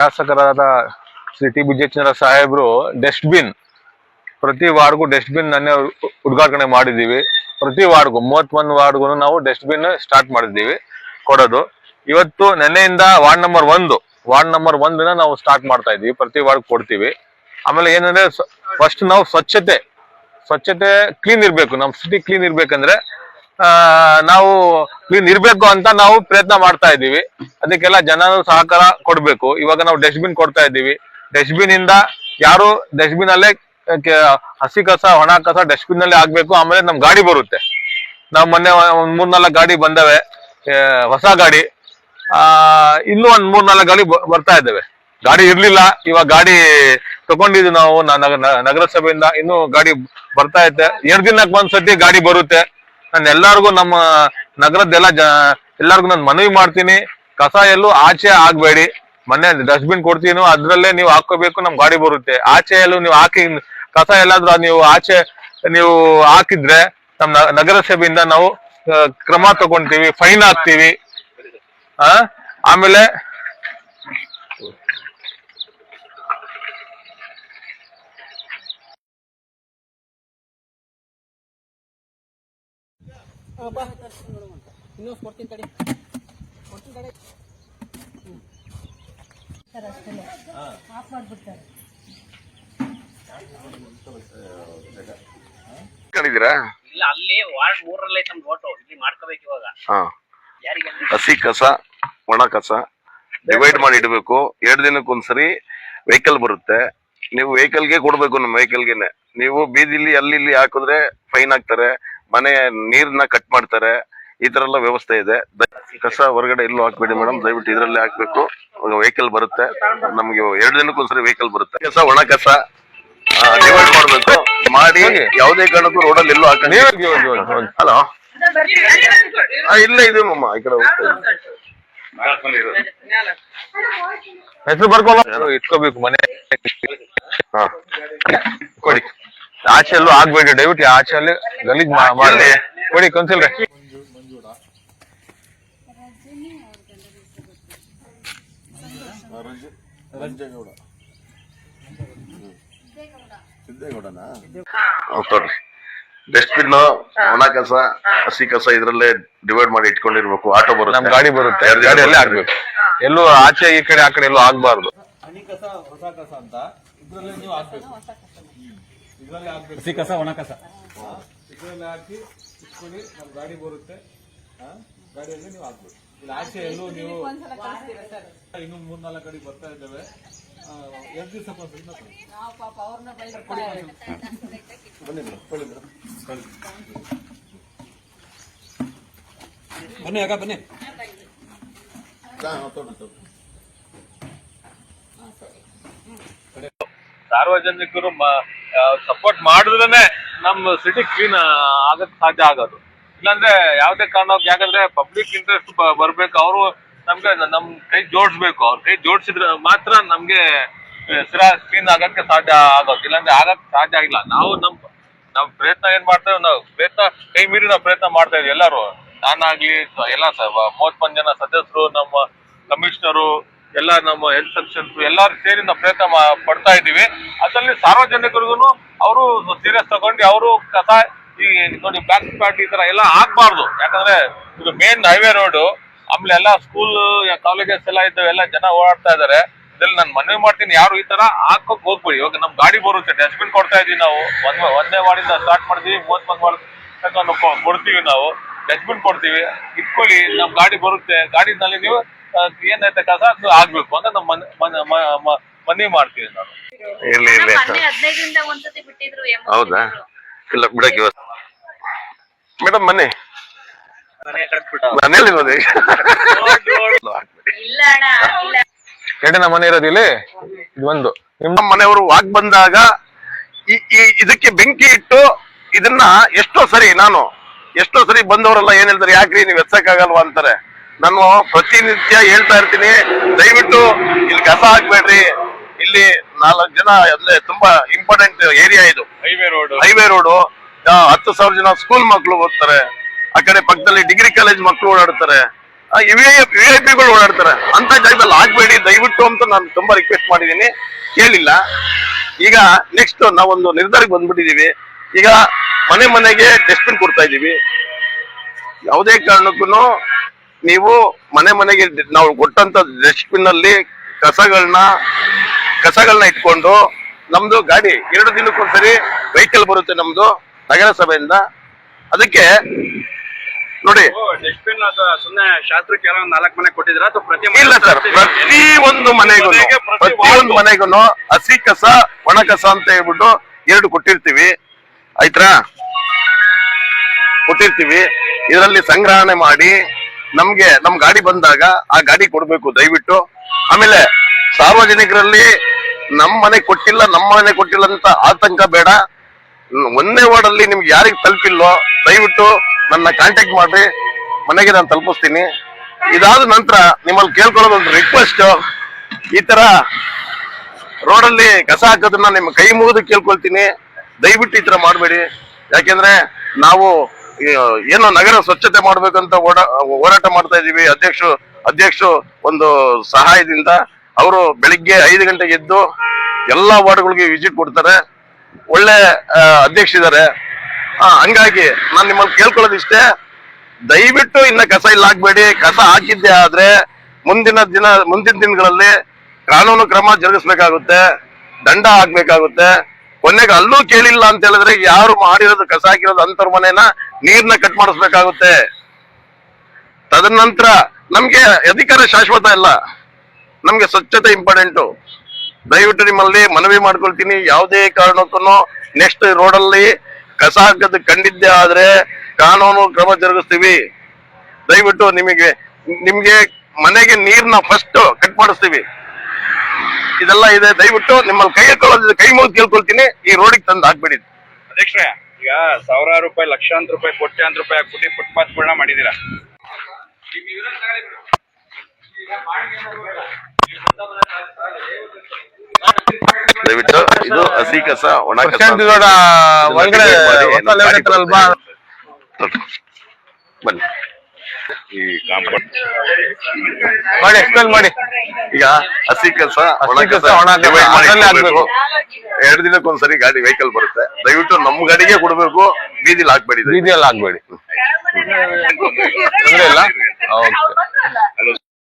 ಶಾಸಕರಾದ ಶ್ರೀ ಟಿ ಸಾಹೇಬರು ಸಾಹೇಬ್ರು ಡಸ್ಟ್ಬಿನ್, ಪ್ರತಿ ವಾರ್ಡ್ಗೂ ಡಸ್ಟ್ಬಿನ್ ನನ್ನೇ ಉದ್ಘಾಟನೆ ಮಾಡಿದ್ದೀವಿ. ಪ್ರತಿ ವಾರ್ಡ್ಗೂ, ಮೂವತ್ತೊಂದು ವಾರ್ಡ್ಗೂ ನಾವು ಡಸ್ಟ್ಬಿನ್ ಸ್ಟಾರ್ಟ್ ಮಾಡಿದ್ದೀವಿ, ಕೊಡೋದು. ಇವತ್ತು ನೆನ್ನೆಯಿಂದ ವಾರ್ಡ್ ನಂಬರ್ ಒಂದು, ವಾರ್ಡ್ ನಂಬರ್ ಒಂದನ್ನ ನಾವು ಸ್ಟಾರ್ಟ್ ಮಾಡ್ತಾ ಇದೀವಿ ಪ್ರತಿ ವಾರ್ಡ್ ಕೊಡ್ತೀವಿ. ಆಮೇಲೆ ಏನಂದ್ರೆ ಫಸ್ಟ್ ನಾವು ಸ್ವಚ್ಛತೆ ಸ್ವಚ್ಛತೆ ಕ್ಲೀನ್ ಇರಬೇಕು, ನಮ್ಮ ಸಿಟಿ ಕ್ಲೀನ್ ಇರ್ಬೇಕಂದ್ರೆ ನಾವು ಕ್ಲೀನ್ ಇರ್ಬೇಕು ಅಂತ ನಾವು ಪ್ರಯತ್ನ ಮಾಡ್ತಾ ಇದ್ದೀವಿ. ಅದಕ್ಕೆಲ್ಲ ಜನರು ಸಹಕಾರ ಕೊಡ್ಬೇಕು. ಇವಾಗ ನಾವು ಡಸ್ಟ್ಬಿನ್ ಕೊಡ್ತಾ ಇದ್ದೀವಿ. ಡಸ್ಟ್ಬಿನ್ ಇಂದ ಯಾರು ಡಸ್ಟ್ಬಿನ್ ಅಲ್ಲೇ ಹಸಿ ಕಸ, ಒಣ ಕಸ ಡಸ್ಟ್ಬಿನ್ನಲ್ಲಿ ಆಗ್ಬೇಕು. ಆಮೇಲೆ ನಮ್ ಗಾಡಿ ಬರುತ್ತೆ. ನಾವು ಮೊನ್ನೆ ಒಂದ್ ಮೂರ್ನಾಲ್ಕು ಗಾಡಿ ಬಂದವೆ. ಹೊಸ ಗಾಡಿ. ಆ, ಇನ್ನೂ ಒಂದ್ ಮೂರ್ನಾಲ್ಕು ಗಾಡಿ ಬರ್ತಾ ಇದ್ದಾವೆ. ಗಾಡಿ ಇರ್ಲಿಲ್ಲ. ಇವಾಗ ಗಾಡಿ ತಗೊಂಡಿದ್ವಿ ನಾವು ನಗರಸಭೆಯಿಂದ ಇನ್ನು ಗಾಡಿ ಬರ್ತಾ ಇದೆ ಎರಡ್ ದಿನಕ್ಕೆ ಒಂದ್ಸತಿ ಗಾಡಿ ಬರುತ್ತೆ. ನಾನು ಎಲ್ಲಾರ್ಗು ನಮ್ಮ ನಗರದ್ದೆಲ್ಲ ಜ, ಎಲ್ಲಾರ್ಗು ನಾನು ಮನವಿ ಮಾಡ್ತೀನಿ. ಕಸ ಎಲ್ಲೂ ಆಚೆ ಆಗ್ಬೇಡಿ. ಮೊನ್ನೆ ಡಸ್ಟ್ಬಿನ್ ಕೊಡ್ತೀನಿ ಅದ್ರಲ್ಲೇ ನೀವು ಹಾಕೋಬೇಕು ನಮ್ ಗಾಡಿ ಬರುತ್ತೆ. ಆಚೆ ಎಲ್ಲೂ ನೀವು ಹಾಕಿ, ಕಸ ಎಲ್ಲಾದ್ರೂ ನೀವು ಆಚೆ, ನೀವು ಹಾಕಿದ್ರೆ ನಮ್ ನಗರಸಭೆಯಿಂದ ನಾವು ಕ್ರಮ ತಗೊಂತೀವಿ, ಫೈನ್ ಹಾಕ್ತಿವಿ. ಆ, ಆಮೇಲೆ ಇನ್ನೂ ಕೊಡ್ತೀನಿ ತಡಿ. ಕೊಡ್ತೀನಿ ತಡಿ. ಸರ್ ಅಷ್ಟೇ. ಆಫ್ ಮಾಡ್ಬಿಡ್ತಾರೆ. ಕಂಡಿದ್ದೀರಾ ಇಲ್ಲ ಅಲ್ಲಿ ವಾರ್ಡ್ ಮೂರರಲ್ಲಿ ಐತೆ ನಮ್ದು ಓಟು ಇಲ್ಲಿ ಮಾಡ್ಕೋಬೇಕು ಇವಾಗ. ಹಾ. ಯಾರಿಗೆ ಹಸಿ ಕಸ ಒಣ ಕಸ ಡಿವೈಡ್ ಮಾಡಿ ಇಡಬೇಕು. ಎರಡು ದಿನಕ್ಕೊಂದ್ಸರಿ ವೆಹಿಕಲ್ ಬರುತ್ತೆ. ನೀವು ವೆಹಿಕಲ್ಗೆ ಕೊಡ್ಬೇಕು ನಮ್ಮ ವೆಹಿಕಲ್ಗೆ ನೀವು ಬೀದಿಲಿ ಅಲ್ಲಿ ಇಲ್ಲಿ ಹಾಕಿದ್ರೆ ಫೈನ್ ಹಾಕ್ತಾರೆ ಮನೆ ನೀರ್ನ ಕಟ್ ಮಾಡ್ತಾರೆ. ಈ ತರ ಎಲ್ಲ ವ್ಯವಸ್ಥೆ ಇದೆ. ಕಸ ಹೊರಗಡೆ ಎಲ್ಲೂ ಹಾಕ್ಬೇಡಿ ಮೇಡಮ್ ದಯವಿಟ್ಟು ಇದ್ರಲ್ಲೇ ಹಾಕ್ಬೇಕು. ವೆಹಿಕಲ್ ಬರುತ್ತೆ. ನಮ್ಗೆ ಎರಡು ದಿನಕ್ಕೊಂದ್ಸರಿ ವೆಹಿಕಲ್ ಬರುತ್ತೆ. ಕಸ ಒಣ ಕಸ ಡಿವೈಡ್ ಮಾಡ್ಬೇಕು. ಮಾಡಿ ಯಾವುದೇ ಕಾರಣಕ್ಕೂ ರೋಡಲ್ಲಿ ಎಲ್ಲೂ ಹಾಕಿ. ಹಲೋ ಇಲ್ಲೇ ಇದೆ ಮಮ್ಮ ಈ ಕಡೆ. ಹೆಸರು ಬರ್ಕೊಂಡು ಇಟ್ಕೋಬೇಕು ಮನೆ. ಹಾ. ಕೊಡಿ. ಆಚೆ ಎಲ್ಲೂ ಆಗ್ಬೇಡಿ ದಯವಿಟ್ಟು ಆಚೆ ಅಲ್ಲಿ ಗಲೀಜ್ ಮಾಡಿ. ಕೊಡಿ ಕೌನ್ಸಿಲ್ ಹೌದ್ ತೊಗೊಳ್ರಿ ಡಸ್ಟ್ಬಿನ್ ಒಣ ಕಸ ಹಸಿ ಕಸ ಇದ್ರಲ್ಲೇ ಡಿವೈಡ್ ಮಾಡಿ ಇಟ್ಕೊಂಡಿರ್ಬೇಕು. ಆಟೋ ನಮ್ ಬರುತ್ತೆ ಗಾಡಿ ಬರುತ್ತೆ. ಎರಡು ಗಾಡಿ ಆಗ್ಬೇಕು. ಎಲ್ಲೂ ಆಚೆ ಈ ಕಡೆ ಆ ಕಡೆ ಎಲ್ಲೂ ಆಗ್ಬಾರ್ದು. ಹನಿ ಕಸ ಹೊಸ ಕಸ ಅಂತ. ಇದ್ರಲ್ಲೇ ನೀವು ಹಾಕ್ಬೇಕು ಇದ್ರಲ್ಲೇ ಹಾಕ್ಬೇಕು ಹಸಿ ಕಸ ಒಣ ಕಸ. ಇದರಲ್ಲಿ ಹಾಕಿ ಇಟ್ಕೊಳ್ಳಿ ನಮ್ಮ ಗಾಡಿ ಬರುತ್ತೆ. ಆ, ಗಾಡಿಯಲ್ಲಿ ನೀವು ಹಾಕ್ಬೇಕು ಇಲ್ಲಿ ಆಚೆ ಎಲ್ಲೂ ನೀವು ಇನ್ನು ಮೂರ್ನಾಲ್ಕು ಕಡೆ ಬರ್ತಾ ಇದ್ದಾವೆ. ಎರಡು ದಿವಸ ಬನ್ನಿ ಬನ್ನಿ ಅಕ್ಕ ಬನ್ನಿ. ಸಾರ್ವಜನಿಕರು ಸಪೋರ್ಟ್ ಮಾಡಿದ್ರೇನೆ ನಮ್ಮ ಸಿಟಿ ಕ್ಲೀನ್ ಆಗಕ್ ಸಾಧ್ಯ ಆಗೋದು. ಇಲ್ಲಾಂದ್ರೆ ಯಾವ್ದೇ ಕಾರಣಕ್ಕೆ ಯಾಕಂದ್ರೆ ಪಬ್ಲಿಕ್ ಇಂಟ್ರೆಸ್ಟ್ ಬರ್ಬೇಕು. ಅವರು ನಮ್ಗೆ ನಮ್ ಕೈ ಜೋಡಿಸ್ಬೇಕು. ಅವ್ರ ಕೈ ಜೋಡಿಸಿದ್ರೆ ಮಾತ್ರ ನಮ್ಗೆ ಸಿರಾ ಕ್ಲೀನ್ ಆಗಕ್ಕೆ ಸಾಧ್ಯ ಆಗೋದು. ಇಲ್ಲಾಂದ್ರೆ ಆಗಕ್ ಸಾಧ್ಯ ಆಗಿಲ್ಲ. ನಾವು ನಮ್ ನಾವ್ ಪ್ರಯತ್ನ ಏನ್ ಮಾಡ್ತೇವೆ? ನಾವು ಪ್ರಯತ್ನ, ಕೈ ಮೀರಿ ನಾವು ಪ್ರಯತ್ನ ಮಾಡ್ತಾ ಇದ್ವಿ ಎಲ್ಲರೂ. ನಾನಾಗ್ಲಿ ಎಲ್ಲ ಮೂವತ್ತೊಂದ್ ಜನ ಸದಸ್ಯರು, ನಮ್ಮ ಕಮಿಷನರು ಎಲ್ಲ ನಮ್ಮ ಹೆಲ್ತ್ ಸೆಕ್ಷನ್ಸ್ ಎಲ್ಲರೂ ಸೇರಿ ನಾವು ಪ್ರಯತ್ನ ಪಡ್ತಾ ಇದ್ದೀವಿ. ಅದರಲ್ಲಿ ಸಾರ್ವಜನಿಕರಿಗೂ ಅವರು ಸೀರಿಯಸ್ ತಗೊಂಡು ಅವರು ಕಸ ಈ ನೋಡಿ ಬ್ಯಾಕ್ ಸ್ಪಾಟ್ ಈ ತರ ಎಲ್ಲ ಆಗ್ಬಾರ್ದು. ಯಾಕಂದ್ರೆ ಇದು ಮೇನ್ ಹೈವೇ ರೋಡ್ ಆಮೇಲೆ ಎಲ್ಲ ಸ್ಕೂಲ್ ಕಾಲೇಜಸ್ ಎಲ್ಲ ಇದ್ದಾವೆ, ಎಲ್ಲ ಜನ ಓಡಾಡ್ತಾ ಇದಾರೆ ಇದ್ರಲ್ಲಿ ನಾನು ಮನವಿ ಮಾಡ್ತೀನಿ, ಯಾರು ಈ ತರ ಹಾಕೋಕ್ ಹೋಗ್ಬೇಡಿ. ಇವಾಗ ನಮ್ ಗಾಡಿ ಬರುತ್ತೆ ಡಸ್ಟ್ಬಿನ್ ಕೊಡ್ತಾ ಇದೀವಿ ನಾವು. ಒಂದೇ ಒಂದೇ ವಾರ್ಡಿಂದ ಸ್ಟಾರ್ಟ್ ಮಾಡಿದೀವಿ ಮೂವತ್ ಕೊ- ಕೊಡ್ತೀವಿ ನಾವು. ಡಸ್ಟ್ಬಿನ್ ಕೊಡ್ತೀವಿ. ಇಟ್ಕೊಳ್ಳಿ, ನಮ್ ಗಾಡಿ ಬರುತ್ತೆ. ಗಾಡಿನಲ್ಲಿ ನೀವು ಏನೈತೆ ಕಸ ಅದು ಆಗ್ಬೇಕು ಅಂತ ನಮ್ಮ ಮನೆ- ಮಾಡ್ತೀವಿ ನಾನು. ಇರ್ಲಿ ಇಲ್ಲ ಬಿಟ್ಟಿದ್ರು ಹೌದಾ? ಇಲ್ಲ ಬಿಡಕ್ ಇವತ್ತು. ಮೇಡಮ್ ಮನೆ. ಇಲ್ಲ ಇಲ್ಲ. ಎರಡನೇ ಮನೆ ಇರೋದು ಇಲ್ಲಿ? ಇದು ಒಂದು. ನಿಮ್ ನಮ್ಮ ಮನೆಯವರು ವಾಕ್ ಬಂದಾಗ ಈ ಈ ಇದಕ್ಕೆ ಬೆಂಕಿ ಇಟ್ಟು ಇದನ್ನ ಎಷ್ಟೋ ಸರಿ ನಾನು ಎಷ್ಟೋ ಸರಿ ಬಂದವರೆಲ್ಲ ಏನ್ ಹೇಳ್ತಾರೆ ಯಾಕ್ರಿ ನೀವು ಎತ್ತಕ್ಕಾಗಲ್ವಾ ಅಂತಾರೆ. ನಾನು ಪ್ರತಿನಿತ್ಯ ಹೇಳ್ತಾ ಇರ್ತೀನಿ. ದಯವಿಟ್ಟು ಇಲ್ಲಿ ಕಸ ಹಾಕ್ಬೇಡ್ರಿ. ಇಲ್ಲಿ ನಾಲ್ಕು ಜನ ಅಂದ್ರೆ ತುಂಬಾ ಇಂಪಾರ್ಟೆಂಟ್ ಏರಿಯಾ ಇದು. ಹೈವೇ ರೋಡ್ ಹೈವೇ ರೋಡು ಹತ್ತು ಸಾವಿರ ಜನ ಸ್ಕೂಲ್ ಮಕ್ಕಳು ಓದ್ತಾರೆ. ಆ ಕಡೆ ಪಕ್ಕದಲ್ಲಿ ಡಿಗ್ರಿ ಕಾಲೇಜ್ ಮಕ್ಕಳು ಓಡಾಡ್ತಾರೆ. ವಿ ಐ ಪಿಗಳು ಓಡಾಡ್ತಾರೆ. ಅಂತ ಜಾಗದಲ್ಲಿ ಆಗ್ಬೇಡಿ ದಯವಿಟ್ಟು ಅಂತ ನಾನು ತುಂಬಾ ರಿಕ್ವೆಸ್ಟ್ ಮಾಡಿದೀನಿ ಕೇಳಿಲ್ಲ. ಈಗ ನೆಕ್ಸ್ಟ್ ನಾವೊಂದು ನಿರ್ಧಾರಕ್ಕೆ ಬಂದ್ಬಿಟ್ಟಿದೀವಿ ಈಗ ಮನೆ ಮನೆಗೆ ಡಸ್ಟ್ಬಿನ್ ಕೊಡ್ತಾ ಇದೀವಿ ಯಾವುದೇ ಕಾರಣಕ್ಕೂ ನೀವು ಮನೆ ಮನೆಗೆ ನಾವು ಕೊಟ್ಟಂತ ಡಸ್ಟ್ಬಿನ್ ಅಲ್ಲಿ ಕಸಗಳನ್ನ ಕಸಗಳನ್ನ ಇಟ್ಕೊಂಡು ನಮ್ದು ಗಾಡಿ ಎರಡು ದಿನಕ್ಕೊಂದ್ಸರಿ ವೆಹಿಕಲ್ ಬರುತ್ತೆ ನಮ್ದು ನಗರಸಭೆಯಿಂದ. ಅದಕ್ಕೆ ನೋಡಿ. ಡಸ್ಟ್ಬಿನ್ ಸುಮ್ಮನೆ ಶಾಸ್ತ್ರಕ್ಕೆ ನಾಲ್ಕು ಮನೆ ಕೊಟ್ಟಿದ್ರ ಇಲ್ಲ ಸರ್ ಪ್ರತಿ ಒಂದು ಮನೆಗೂ ಪ್ರತಿಯೊಂದು ಮನೆಗೂ ಹಸಿ ಕಸ ಒಣ ಕಸ ಅಂತ ಹೇಳ್ಬಿಟ್ಟು ಎರಡು ಕೊಟ್ಟಿರ್ತೀವಿ. ಆಯ್ತಾ ಕೊಟ್ಟಿರ್ತೀವಿ. ಇದರಲ್ಲಿ ಸಂಗ್ರಹಣೆ ಮಾಡಿ ನಮ್ಗೆ, ನಮ್ ಗಾಡಿ ಬಂದಾಗ ಆ ಗಾಡಿ ಕೊಡ್ಬೇಕು, ದಯವಿಟ್ಟು. ಆಮೇಲೆ ಸಾರ್ವಜನಿಕರಲ್ಲಿ ನಮ್ ಮನೆ ಕೊಟ್ಟಿಲ್ಲ ನಮ್ಮ ಮನೆ ಕೊಟ್ಟಿಲ್ಲ ಅಂತ ಆತಂಕ ಬೇಡ. ಒಂದೇ ವಾರ್ಡ್ ಅಲ್ಲಿ ನಿಮ್ಗೆ ಯಾರಿಗೆ ತಲುಪಿಲ್ಲೋ ದಯವಿಟ್ಟು ನನ್ನ ಕಾಂಟ್ಯಾಕ್ಟ್ ಮಾಡ್ರಿ. ಮನೆಗೆ ನಾನು ತಲುಪಿಸ್ತೀನಿ. ಇದಾದ ನಂತರ ನಿಮ್ಮಲ್ಲಿ ಕೇಳ್ಕೊಳ್ಳೋದ್ ಒಂದು ರಿಕ್ವೆಸ್ಟ್ ಈ ತರ ರೋಡಲ್ಲಿ ಕಸ ಹಾಕೋದನ್ನ ನಿಮ್ಮ ಕೈ ಮುಗಿದು ಕೇಳ್ಕೊಳ್ತೀನಿ. ದಯವಿಟ್ಟು ಈ ತರ ಮಾಡಬೇಡಿ. ಯಾಕೆಂದ್ರೆ ನಾವು ಏನೋ ನಗರ ಸ್ವಚ್ಛತೆ ಮಾಡ್ಬೇಕಂತ ಹೋರಾಟ ಮಾಡ್ತಾ ಇದೀವಿ. ಅಧ್ಯಕ್ಷರು ಅಧ್ಯಕ್ಷರು ಒಂದು ಸಹಾಯದಿಂದ ಅವರು ಬೆಳಿಗ್ಗೆ ಐದು ಗಂಟೆಗೆ ಎದ್ದು ಎಲ್ಲಾ ವಾರ್ಡ್ಗಳಿಗೆ ವಿಸಿಟ್ ಕೊಡ್ತಾರೆ. ಒಳ್ಳೆ ಅಧ್ಯಕ್ಷ ಇದ್ದಾರೆ. ಹಂಗಾಗಿ ನಾನು ನಿಮ್ಮಲ್ಲಿ ಕೇಳ್ಕೊಳ್ಳೋದಿಷ್ಟೇ, ದಯವಿಟ್ಟು ಇನ್ನ ಕಸ ಇಲ್ಲ ಹಾಕ್ಬೇಡಿ ಕಸ ಹಾಕಿದ್ದೆ ಆದ್ರೆ ಮುಂದಿನ ದಿನ, ಮುಂದಿನ ದಿನಗಳಲ್ಲಿ ಕಾನೂನು ಕ್ರಮ ಜರುಗಿಸ್ಬೇಕಾಗುತ್ತೆ. ದಂಡ ಹಾಕ್ಬೇಕಾಗುತ್ತೆ. ಕೊನೆಗೆ ಅಲ್ಲೂ ಕೇಳಿಲ್ಲ ಅಂತ ಹೇಳಿದ್ರೆ ಯಾರು ಮಾಡಿರೋದು ಕಸ ಹಾಕಿರೋದು ಅಂತವ್ರ ಮನೇನ ನೀರ್ನ ಕಟ್ ಮಾಡಿಸ್ಬೇಕಾಗುತ್ತೆ. ತದನಂತರ ನಮ್ಗೆ ಅಧಿಕಾರ ಶಾಶ್ವತ ಇಲ್ಲ ನಮ್ಗೆ ಸ್ವಚ್ಛತೆ ಇಂಪಾರ್ಟೆಂಟು. ದಯವಿಟ್ಟು ನಿಮ್ಮಲ್ಲಿ ಮನವಿ ಮಾಡ್ಕೊಳ್ತೀನಿ. ಯಾವುದೇ ಕಾರಣಕ್ಕೂ ನೆಕ್ಸ್ಟ್ ರೋಡಲ್ಲಿ ಕಸ ಹಾಕದ್ ಕಂಡಿದ್ದೆ ಆದ್ರೆ ಕಾನೂನು ಕ್ರಮ ಜರುಗಿಸ್ತೀವಿ. ದಯವಿಟ್ಟು ನಿಮಗೆ, ನಿಮ್ಗೆ ಮನೆಗೆ ನೀರ್ನ ಫಸ್ಟ್ ಕಟ್ ಮಾಡಿಸ್ತೀವಿ. ಇದೆಲ್ಲ ಇದೆ. ದಯವಿಟ್ಟು ನಿಮ್ಮಲ್ಲಿ ಕೈ ಕೈ ಮುಗಿದು ಕೇಳ್ಕೊಳ್ತೀನಿ. ಈ ರೋಡಿಗೆ ತಂದು ಹಾಕ್ಬೇಡಿ. ಈಗ ಸಾವಿರಾರು ರೂಪಾಯಿ ಲಕ್ಷಾಂತರ ರೂಪಾಯಿ ಕೋಟ್ಯಾಂತರ ರೂಪಾಯಿ ಹಾಕ್ಬಿಟ್ಟು ಫುಟ್ಪಾತ್ಗಳನ್ನ ಮಾಡಿದೀರಾ ದಯವಿಟ್ಟು ಇದು ಹಸಿ ಕಸ ಒಣ ಕಸ? ಬನ್ನಿ. ಈ ಕಾಂಪೌಂಡ್ ಮಾಡಿ. ಎಕ್ಸ್ಪ್ಲೇನ್ ಮಾಡಿ ಈಗ ಹಸಿ ಕೆಲಸ ಒಣ ಹಸಿ ಅದರಲ್ಲೇ. ಎರಡು ದಿನಕ್ಕೊಂದ್ಸರಿ ಗಾಡಿ ವೆಹಿಕಲ್ ಬರುತ್ತೆ. ದಯವಿಟ್ಟು ನಮ್ ಗಾಡಿಗೆ ಕೊಡ್ಬೇಕು. ಬೀದಿಲಿ ಹಾಕ್ಬೇಡಿ ದಯವಿಟ್ಟು. ಬೀದಿಯಲ್ಲಿ ಆಗ್ಬೇಡಿ ತೊಂದ್ರೆ ಇಲ್ಲ. ಓಕೆ